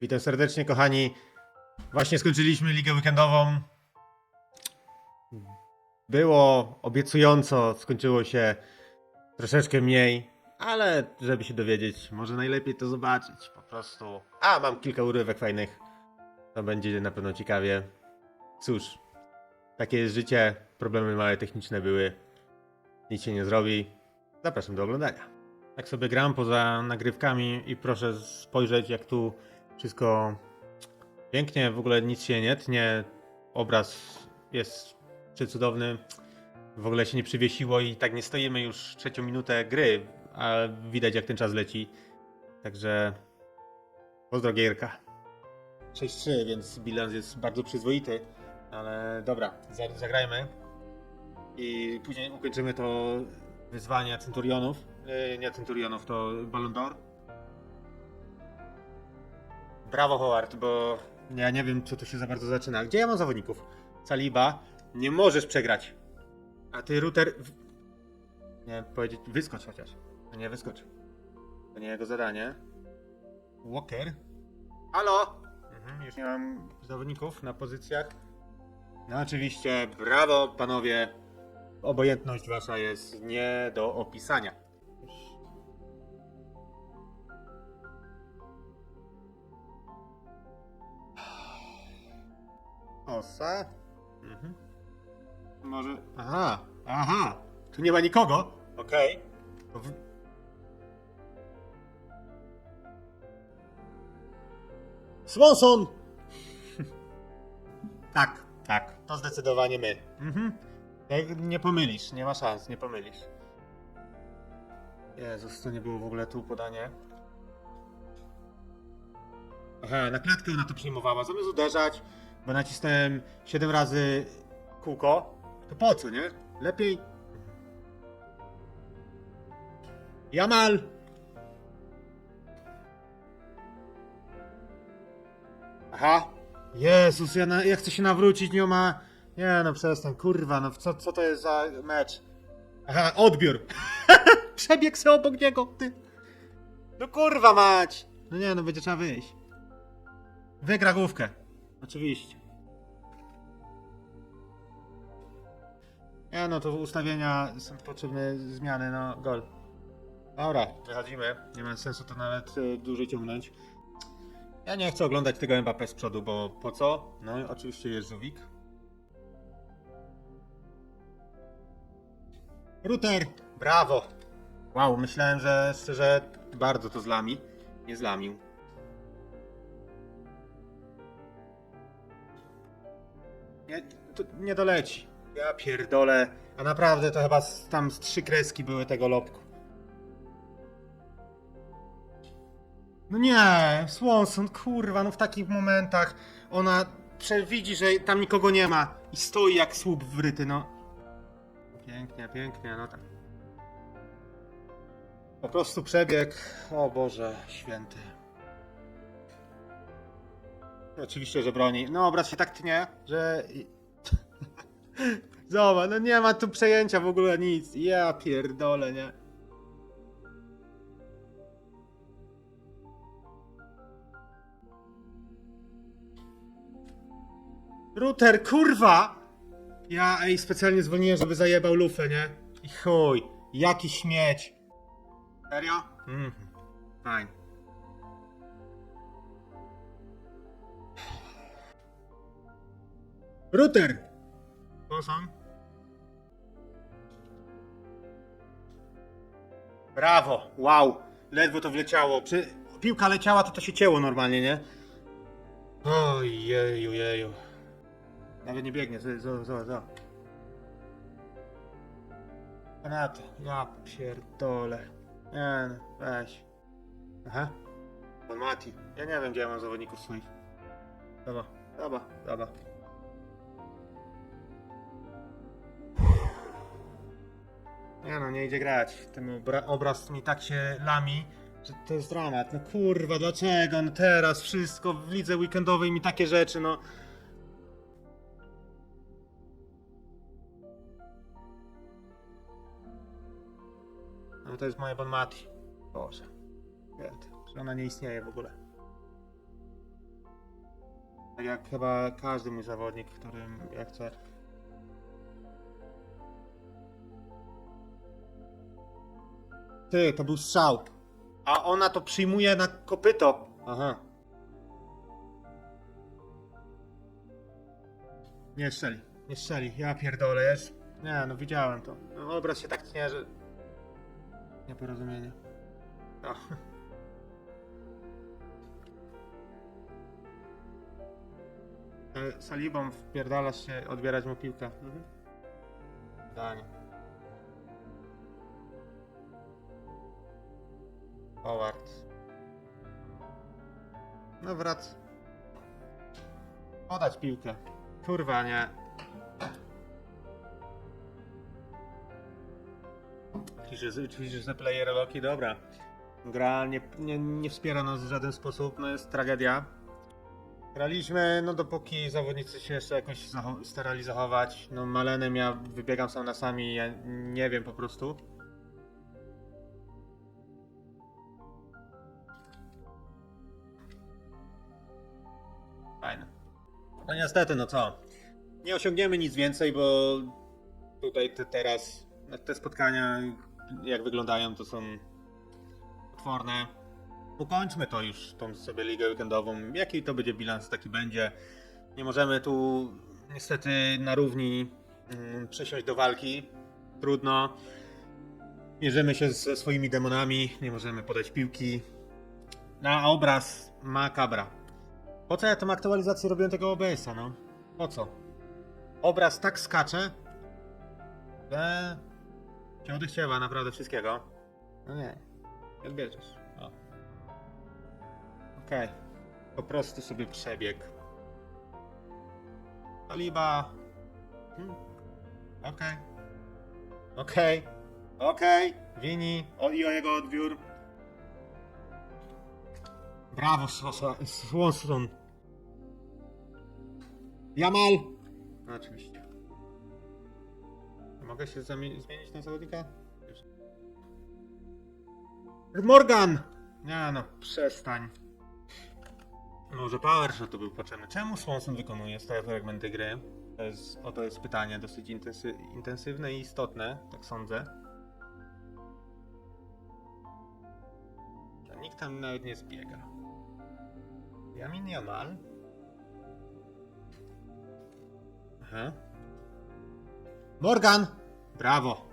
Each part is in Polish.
Witam serdecznie, kochani. Właśnie skończyliśmy ligę weekendową. Było obiecująco, skończyło się troszeczkę mniej, ale żeby się dowiedzieć, może najlepiej to zobaczyć po prostu. A, mam kilka urywek fajnych. To będzie na pewno ciekawie. Cóż, takie jest życie. Problemy małe techniczne były. Nic się nie zrobi. Zapraszam do oglądania. Tak sobie gram poza nagrywkami i proszę spojrzeć, jak tu wszystko pięknie, w ogóle nic się nie tnie. Obraz jest przecudowny. W ogóle się nie przywiesiło i tak nie stoimy już trzecią minutę gry, a widać jak ten czas leci. Także pozdro Gierka. 6-3, więc bilans jest bardzo przyzwoity, ale dobra, za- zagrajmy. I później ukończymy to wyzwanie Centurionów. Yy, Nie Centurionów, to Ballon d'Or. Brawo Howard, bo ja nie wiem, co tu się za bardzo zaczyna. Gdzie ja mam zawodników? Saliba, nie możesz przegrać. A ty, Router... Nie, powiedzieć, wyskocz chociaż. No nie, wyskocz. To nie jego zadanie. Walker? Halo? Mhm, już nie mam zawodników na pozycjach. No oczywiście, brawo panowie. Obojętność wasza jest nie do opisania. Osa? Mhm. Może. Aha, aha. Tu nie ma nikogo. Okej. To w- Swanson! tak, tak. To zdecydowanie my. Mhm. Nie pomylisz, nie ma szans, nie pomylisz. Jezus, to nie było w ogóle tu podanie. Aha, na klatkę ona to przyjmowała. Zamiast uderzać, bo nacisnąłem 7 razy kółko, to po co, nie? Lepiej. Jamal! Aha. Jezus, ja, na, ja chcę się nawrócić, nie ma... Nie no, przestań, kurwa, no co, co to jest za mecz? Aha, odbiór. Przebieg se obok niego, ty. No kurwa mać. No nie, no będzie trzeba wyjść. Wygra główkę. Oczywiście. Nie no, to ustawienia są potrzebne zmiany, no gol. Dobra, wychodzimy. Nie ma sensu to nawet y, dłużej ciągnąć. Ja nie chcę oglądać tego Mbappé z przodu, bo po co? No i oczywiście jest Żółwik. Router! Brawo! Wow, myślałem, że szczerze bardzo to zlami. Nie zlamił. To nie doleci. Ja pierdolę. A naprawdę to chyba z, tam z trzy kreski były tego lobku. No nie, Swanson, kurwa, no w takich momentach ona przewidzi, że tam nikogo nie ma i stoi jak słup wryty, no. Pięknie, pięknie, no tak. Po prostu przebieg, o Boże, święty. Oczywiście, że broni. No, obraz się tak tnie, że... Zobacz, no nie ma tu przejęcia w ogóle nic. Ja pierdolę, nie? Router, kurwa! Ja, ej, specjalnie zwolniłem, żeby zajebał lufę, nie? I chuj, jaki śmieć. Serio? Mhm, fajnie. Router! To są? Brawo, wow, ledwo to wleciało. Przy... Piłka leciała, to to się cięło normalnie, nie? Ojeju, jeju. Nawet nie biegnie, zo, zo. zo. Granaty, ja pierdolę. Nie no, weź. Aha. Pan Mati. Ja nie wiem, gdzie ja mam zawodników swoich. Dobra, dobra, dobra. Nie no, nie idzie grać. Ten obra- obraz mi tak się lami, że to jest dramat. No kurwa, dlaczego? No teraz wszystko w lidze weekendowej mi takie rzeczy, no. No to jest moje Bon Mati. Boże. Święty. Że ona nie istnieje w ogóle. Tak jak chyba każdy mój zawodnik, którym ja chcę. Ty, to był strzał. A ona to przyjmuje na kopyto. Aha. Nie strzeli, nie strzeli. Ja pierdolę, jest. Nie, no widziałem to. No, obraz się tak tnie, że... Nieporozumienie. O. E, Salibą wpierdalasz się, odbierać mu piłkę. Mhm. Danie. Howard. No wrac. Podać piłkę. Kurwa, nie. Piszesz że player Loki, dobra. Gra nie, nie, nie wspiera nas w żaden sposób, no jest tragedia. Graliśmy, no dopóki zawodnicy się jeszcze jakoś zacho- starali zachować. No Malenem ja wybiegam sam na sami, ja nie wiem po prostu. No niestety, no co? Nie osiągniemy nic więcej, bo tutaj te, teraz te spotkania, jak wyglądają, to są potworne. Ukończmy to już, tą sobie ligę weekendową. Jaki to będzie bilans, taki będzie. Nie możemy tu niestety na równi mm, do walki. Trudno. Mierzymy się ze swoimi demonami, nie możemy podać piłki. Na obraz makabra. Po co ja tą aktualizację robiłem tego OBS-a, no? Po co? Obraz tak skacze, że cię odechciewa naprawdę wszystkiego. No nie, odbierzesz. O. Okej. Po prostu sobie przebieg. Taliba. Hmm. Okej. Okej. Okej. Wini. O, I o jego odbiór. Brawo, Sosa- Swanson. Jamal. No, oczywiście. Mogę się zmienić na zawodnika? Morgan! Nie no, przestań. Może Power Shot to był potrzebny. Czemu Swanson wykonuje stałe fragmenty gry? To jest, oto jest pytanie dosyć intensy, intensywne i istotne, tak sądzę. Nikt tam nawet nie zbiega. Jamin Jamal? Aha. Morgan! Brawo!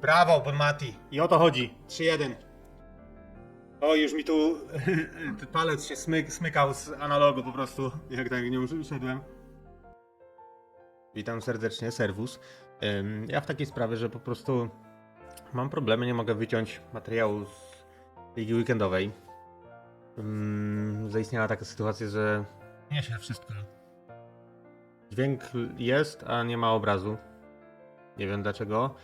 Brawo, Mati. I o to chodzi. 3-1. O, już mi tu palec się smyk, smykał z analogu po prostu, jak tak nie uszedłem. Witam serdecznie, Serwus. Ja w takiej sprawie, że po prostu mam problemy, nie mogę wyciąć materiału z ligi weekendowej. Ym, Zaistniała taka sytuacja, że nie się wszystko. Dźwięk jest, a nie ma obrazu. Nie wiem dlaczego.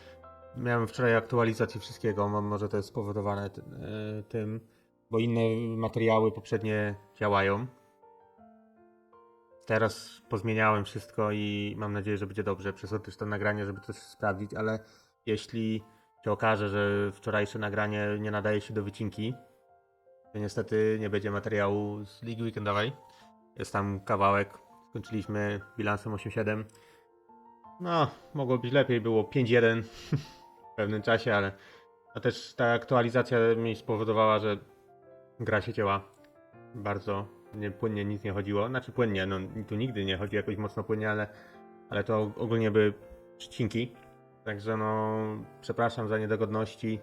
Miałem wczoraj aktualizację wszystkiego, może to jest spowodowane e, tym, bo inne materiały poprzednie działają. Teraz pozmieniałem wszystko i mam nadzieję, że będzie dobrze. Też to nagranie, żeby coś sprawdzić, ale jeśli się okaże, że wczorajsze nagranie nie nadaje się do wycinki, to niestety nie będzie materiału z Ligi Weekendowej. Jest tam kawałek. Skończyliśmy bilansem 8-7. No, mogło być lepiej, było 5-1 w pewnym czasie, ale a też ta aktualizacja mi spowodowała, że gra się cięła bardzo nie, płynnie, nic nie chodziło. Znaczy płynnie, no tu nigdy nie chodzi jakoś mocno płynnie, ale, ale to ogólnie były przycinki. Także no, przepraszam za niedogodności.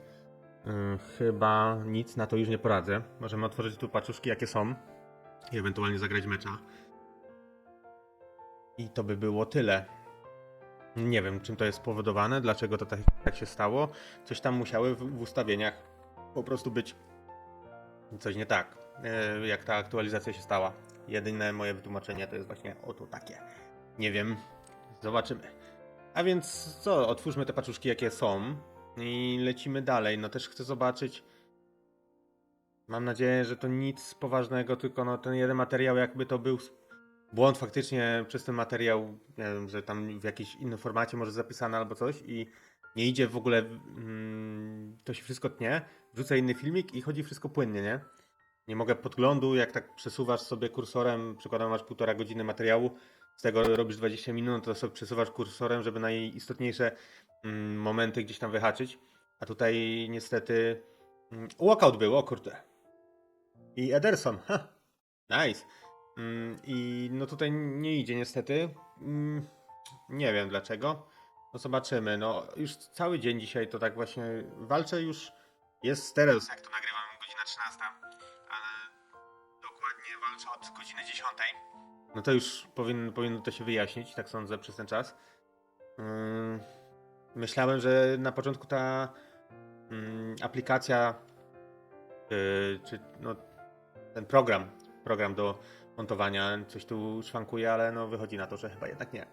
Yy, chyba nic na to już nie poradzę. Możemy otworzyć tu paczuszki jakie są i ewentualnie zagrać mecza. I to by było tyle. Nie wiem, czym to jest spowodowane, dlaczego to tak, tak się stało. Coś tam musiały w, w ustawieniach po prostu być coś nie tak, e, jak ta aktualizacja się stała. Jedyne moje wytłumaczenie to jest właśnie oto takie. Nie wiem, zobaczymy. A więc co, otwórzmy te paczuszki jakie są i lecimy dalej. No też chcę zobaczyć. Mam nadzieję, że to nic poważnego, tylko no ten jeden materiał jakby to był błąd faktycznie przez ten materiał, nie wiem, że tam w jakimś innym formacie może zapisane albo coś i nie idzie w ogóle, mm, to się wszystko tnie. wrzucę inny filmik i chodzi wszystko płynnie, nie? Nie mogę podglądu, jak tak przesuwasz sobie kursorem, przykładam masz półtora godziny materiału, z tego robisz 20 minut, to sobie przesuwasz kursorem, żeby najistotniejsze mm, momenty gdzieś tam wyhaczyć. A tutaj niestety mm, walkout był, o kurde. I Ederson, ha, nice. Mm, I no tutaj nie idzie niestety. Nie wiem dlaczego. No zobaczymy. No już cały dzień dzisiaj to tak właśnie walczę już. Jest stereos, jak to nagrywam, godzina 13. Ale dokładnie walczę od godziny 10. No to już powinno, powinno to się wyjaśnić, tak sądzę, przez ten czas. Ym, myślałem, że na początku ta ym, aplikacja, yy, czy no, ten program, program do montowania coś tu szwankuje, ale no wychodzi na to, że chyba jednak nie.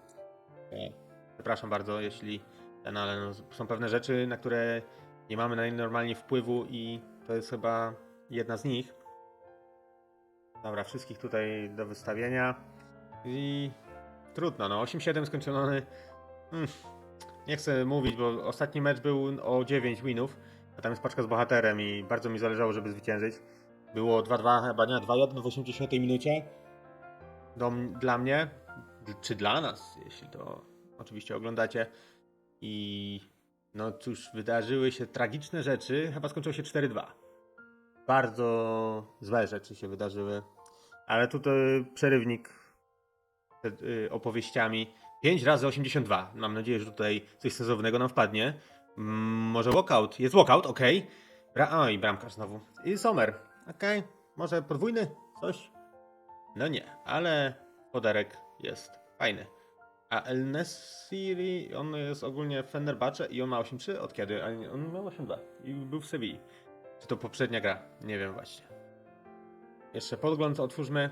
E, Przepraszam bardzo, jeśli ten, ale no, są pewne rzeczy, na które nie mamy na nie normalnie wpływu i to jest chyba jedna z nich. Dobra, wszystkich tutaj do wystawienia. I trudno, no 8-7 skończony. Mm, nie chcę mówić, bo ostatni mecz był o 9 winów, a tam jest paczka z bohaterem i bardzo mi zależało, żeby zwyciężyć. Było 2-2, chyba nie, 2-1 w 80 minucie. Do, dla mnie, czy dla nas, jeśli to oczywiście oglądacie. I no cóż, wydarzyły się tragiczne rzeczy. Chyba skończyło się 4-2. Bardzo złe rzeczy się wydarzyły. Ale tutaj przerywnik opowieściami. 5 razy 82. Mam nadzieję, że tutaj coś sensownego nam wpadnie. Mm, może walkout. Jest walkout, ok. Bra Oj, bramkarz znowu. I Sommer. Okej. Może podwójny? Coś? No nie, ale podarek jest fajny. A El Nesiri, on jest ogólnie w Fenerbahce i on ma 8-3 od kiedy? On ma 8-2 i był w Sewilli. Czy to poprzednia gra? Nie wiem właśnie. Jeszcze podgląd otwórzmy.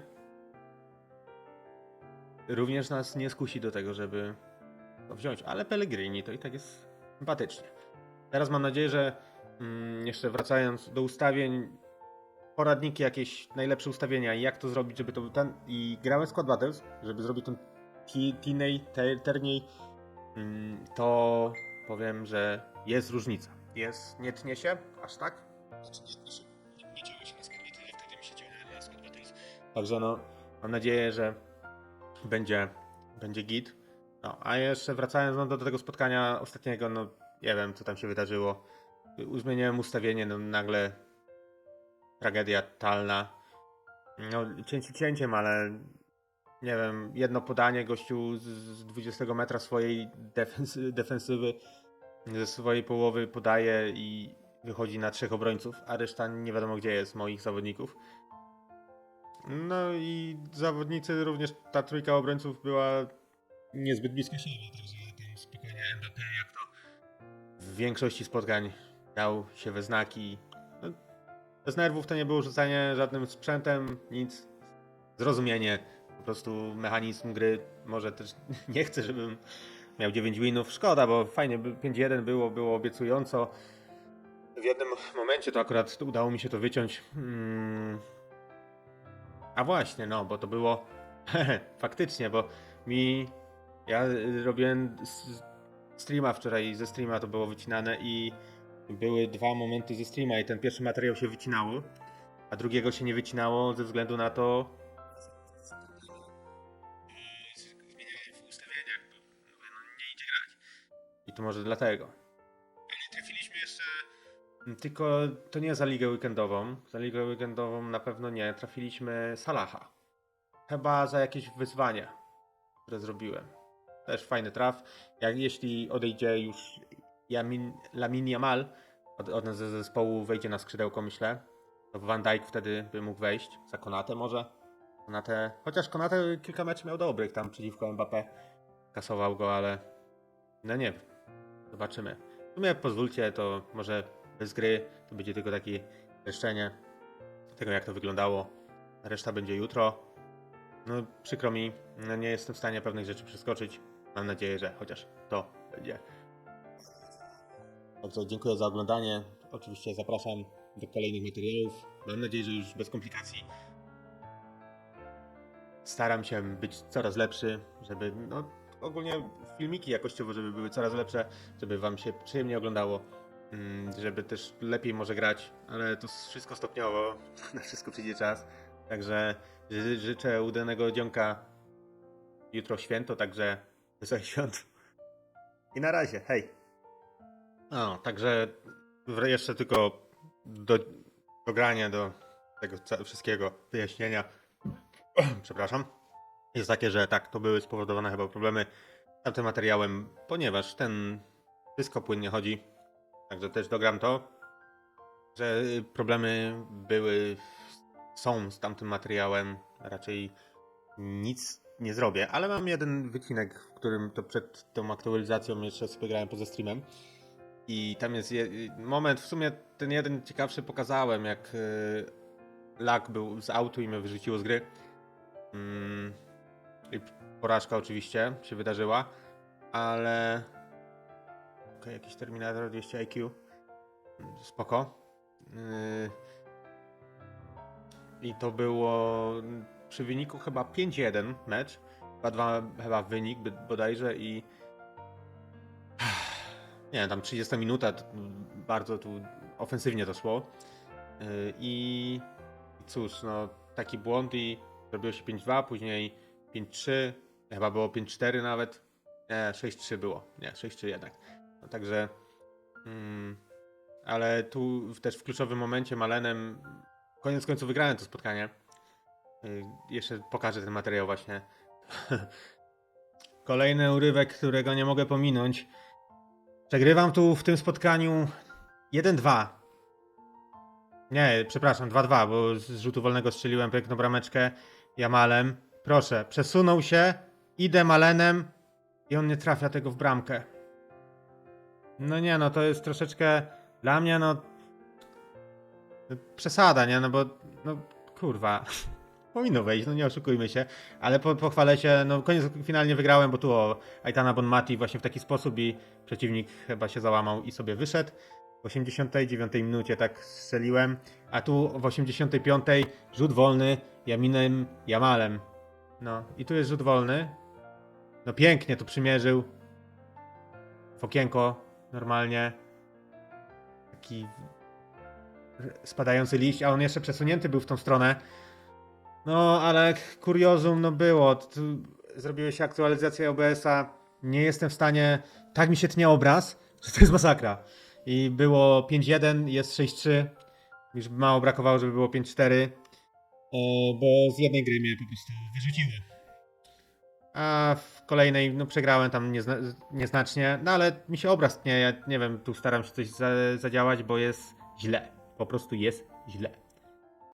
Również nas nie skusi do tego, żeby to wziąć, ale Pellegrini to i tak jest sympatycznie. Teraz mam nadzieję, że mm, jeszcze wracając do ustawień, poradniki jakieś, najlepsze ustawienia i jak to zrobić, żeby to był ten... I grałem Squad Battles, żeby zrobić ten ti- tinej, te- terniej, mm, to powiem, że jest różnica. Jest, nie tnie się aż tak? Znaczy nie tnie się, nie, się na Squad Battles, wtedy mi się dzieje na Squad Battles. Także no, mam nadzieję, że będzie, będzie git. No, a jeszcze wracając no, do, do tego spotkania ostatniego, no nie wiem, co tam się wydarzyło. Zmieniłem ustawienie, no nagle tragedia totalna. No, cięcie cięciem, ale nie wiem, jedno podanie gościu z, z 20 metra swojej defensy, defensywy, ze swojej połowy podaje i wychodzi na trzech obrońców, a reszta nie wiadomo gdzie jest moich zawodników. No i zawodnicy, również ta trójka obrońców była niezbyt blisko siebie, także tam spokojnie Mbappé jak to w większości spotkań dał się we znaki. No, bez nerwów to nie było rzucanie żadnym sprzętem, nic. Zrozumienie, po prostu mechanizm gry. Może też nie chcę, żebym miał 9 winów. Szkoda, bo fajnie, by- 5-1 było, było obiecująco. W jednym momencie to akurat udało mi się to wyciąć. Hmm. A właśnie, no, bo to było faktycznie, bo mi ja robiłem streama wczoraj, ze streama to było wycinane i były dwa momenty ze streama i ten pierwszy materiał się wycinało, a drugiego się nie wycinało ze względu na to zmieniałem w ustawieniach, bo no nie idzie grać. I to może dlatego. Tylko to nie za ligę weekendową. Za ligę weekendową na pewno nie. Trafiliśmy Salaha. Chyba za jakieś wyzwanie, które zrobiłem. Też fajny traf. Jak jeśli odejdzie już Yamin, Lamin Yamal od, od nas ze zespołu, wejdzie na skrzydełko, myślę. To Van Dijk wtedy by mógł wejść. Za Konatę może. Konatę, chociaż Konatę kilka meczów miał dobrych tam przeciwko Mbappé. Kasował go, ale no nie. Zobaczymy. W sumie pozwólcie, to może bez gry to będzie tylko takie streszczenie tego, jak to wyglądało. Reszta będzie jutro. No przykro mi, no, nie jestem w stanie pewnych rzeczy przeskoczyć. Mam nadzieję, że chociaż to będzie. Także dziękuję za oglądanie. Oczywiście zapraszam do kolejnych materiałów. Mam nadzieję, że już bez komplikacji. Staram się być coraz lepszy, żeby no, ogólnie filmiki jakościowo, żeby były coraz lepsze, żeby wam się przyjemnie oglądało. Mm, żeby też lepiej może grać, ale to wszystko stopniowo, na wszystko przyjdzie czas. Także ży- życzę udanego dzionka jutro święto, także wesołych świąt. I na razie, hej. No, także jeszcze tylko do, dogranie do tego wszystkiego, wyjaśnienia. Przepraszam. Jest takie, że tak, to były spowodowane chyba problemy tamtym materiałem, ponieważ ten wszystko płynnie chodzi. Także też dogram to, że problemy były, są z tamtym materiałem. Raczej nic nie zrobię, ale mam jeden wycinek, w którym to przed tą aktualizacją jeszcze sobie grałem poza streamem. I tam jest je, moment, w sumie ten jeden ciekawszy pokazałem, jak y, lag był z autu i mnie wyrzuciło z gry. Mm, I porażka oczywiście się wydarzyła, ale. Jakiś Terminator 200 IQ. Mm, Spoko. Yy, I to było przy wyniku chyba 5-1 mecz. 2-2 chyba wynik bodajże i. Nie wiem, tam 30 minuta, bardzo tu ofensywnie to szło. Yy, I cóż, no taki błąd i zrobiło się 5-2, później 5-3, chyba było 5-4 nawet. Nie, 6-3 było. Nie, 6-3 jednak. Także. Mm, ale tu też w kluczowym momencie Malenem koniec końców wygrałem to spotkanie. Y, Jeszcze pokażę ten materiał właśnie. Kolejny urywek, którego nie mogę pominąć. Przegrywam tu w tym spotkaniu 1-2. Nie, przepraszam, 2-2, bo z rzutu wolnego strzeliłem piękną brameczkę Jamalem. Proszę, przesunął się, idę Malenem i on nie trafia tego w bramkę. No nie, no to jest troszeczkę dla mnie, no przesada, nie? No bo, no kurwa, powinno wejść, no nie oszukujmy się, ale po, pochwalę się, no koniec finalnie wygrałem, bo tu o Aitana Bonmati właśnie w taki sposób i przeciwnik chyba się załamał i sobie wyszedł. W 89 minucie tak strzeliłem, a tu w 85 rzut wolny Jaminem Jamalem. No i tu jest rzut wolny. No pięknie to przymierzył. W okienko normalnie. Taki spadający liść, a on jeszcze przesunięty był w tą stronę. No, ale kuriozum no było. Tu zrobiły aktualizację OBS-a. Nie jestem w stanie. Tak mi się tnie obraz, że to jest masakra. I było 5-1, jest 6-3. Już mało brakowało, żeby było 5-4. e, Bo z jednej gry mnie po prostu wyrzuciły. A w kolejnej, no przegrałem tam niezna nieznacznie, no ale mi się obraz tnie, ja nie wiem, tu staram się coś za zadziałać, bo jest źle. Po prostu jest źle.